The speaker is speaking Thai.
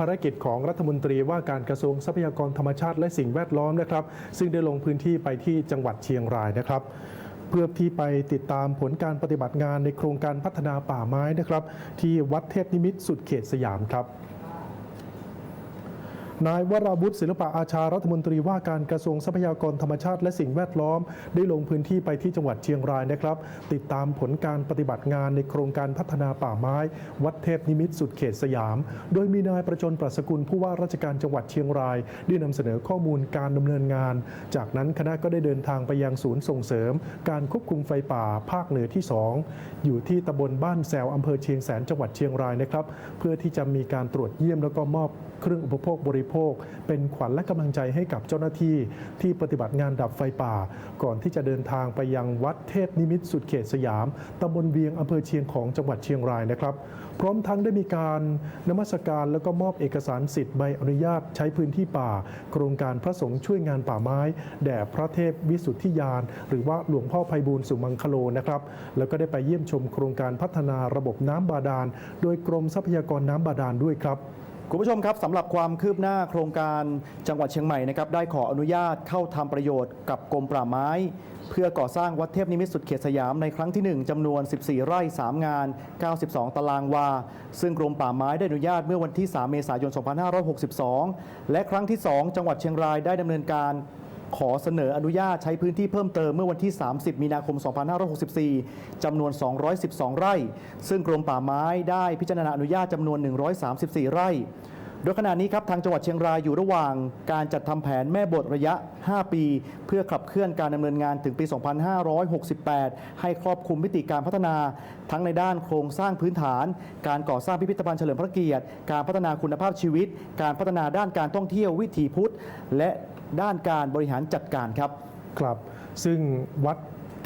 ภารกิจของรัฐมนตรีว่าการกระทรวงทรัพยากรธรรมชาติและสิ่งแวดล้อมนะครับ ซึ่งได้ลงพื้นที่ไปที่จังหวัดเชียงรายนะครับเพื่อที่ไปติดตามผลการปฏิบัติงานในโครงการพัฒนาป่าไม้นะครับ ที่วัดเทพนิมิตรสุดเขตสยามครับ นายวราวุฒิศิลปะอาชารัฐมนตรีว่าการกระทรวงทรัพยากรธรรมชาติและสิ่งแวดล้อม ได้ลงพื้นที่ไปที่จังหวัดเชียงรายนะครับ ติดตามผลการปฏิบัติงานในโครงการพัฒนาป่าไม้ วัดเทพนิมิตสุดเขตสยาม โดยมีนายประจนปรัชกุลผู้ว่าราชการจังหวัดเชียงราย ได้นำเสนอข้อมูลการดำเนินงาน จากนั้นคณะก็ได้เดินทางไปยังศูนย์ส่งเสริม การควบคุมไฟป่าภาคเหนือที่ 2 อยู่ที่ตำบลบ้านแซวอำเภอเชียงแสนจังหวัดเชียงรายนะครับ เพื่อที่จะมีการตรวจเยี่ยมแล้วก็มอบเครื่องอุปโภคบริโภค เป็นขวัญและกำลังใจให้กับเจ้าหน้าที่ที่ปฏิบัติงานดับไฟป่า ก่อนที่จะเดินทางไปยังวัดเทพนิมิตสุดเขตสยามตำบลเวียงอำเภอเชียงของจังหวัดเชียงรายนะครับ พร้อมทั้งได้มีการนมัสการแล้วก็มอบเอกสารสิทธิ์ใบอนุญาตใช้พื้นที่ป่า โครงการพระสงฆ์ช่วยงานป่าไม้ แด่พระเทพวิสุทธิยาน หรือว่าหลวงพ่อไพบูลสุมังคโลนะครับแล้วก็ได้ไปเยี่ยมชมโครงการพัฒนาระบบน้ำบาดาล โดยกรมทรัพยากรน้ำบาดาลด้วยครับ คุณผู้ชมครับสำหรับความคืบหน้าโครงการจังหวัดเชียงใหม่นะครับได้ขออนุญาตเข้าทำประโยชน์กับกรมป่าไม้ เพื่อก่อสร้างวัดเทพนิมิตรสุดเขตสยามในครั้งที่ 1จำนวน 14 ไร่ 3 งาน 92 ตารางวา ซึ่งกรมป่าไม้ได้อนุญาตเมื่อวันที่ 3 เมษายน 2562 และครั้งที่ 2 จังหวัดเชียงรายได้ดำเนินการ ขอเสนออนุญาตใช้พื้นที่เพิ่มเติมเมื่อวันที่ 30 มีนาคม 2564 จำนวน 212 ไร่ ซึ่งกรมป่าไม้ได้พิจารณาอนุญาตจำนวน 134 ไร่ โดยขณะนี้ครับทางจังหวัดเชียงรายอยู่ระหว่างการจัดทำแผนแม่บทระยะ 5 ปี เพื่อขับเคลื่อนการดำเนินงานถึงปี 2568 ให้ครอบคลุมมิติการพัฒนา ทั้งในด้านโครงสร้างพื้นฐาน การก่อสร้างพิพิธภัณฑ์เฉลิมพระเกียรติ การพัฒนาคุณภาพชีวิต การพัฒนาด้านการท่องเที่ยววิถีพุทธ และ ด้านการบริหารจัดการครับ ครับ ซึ่งวัด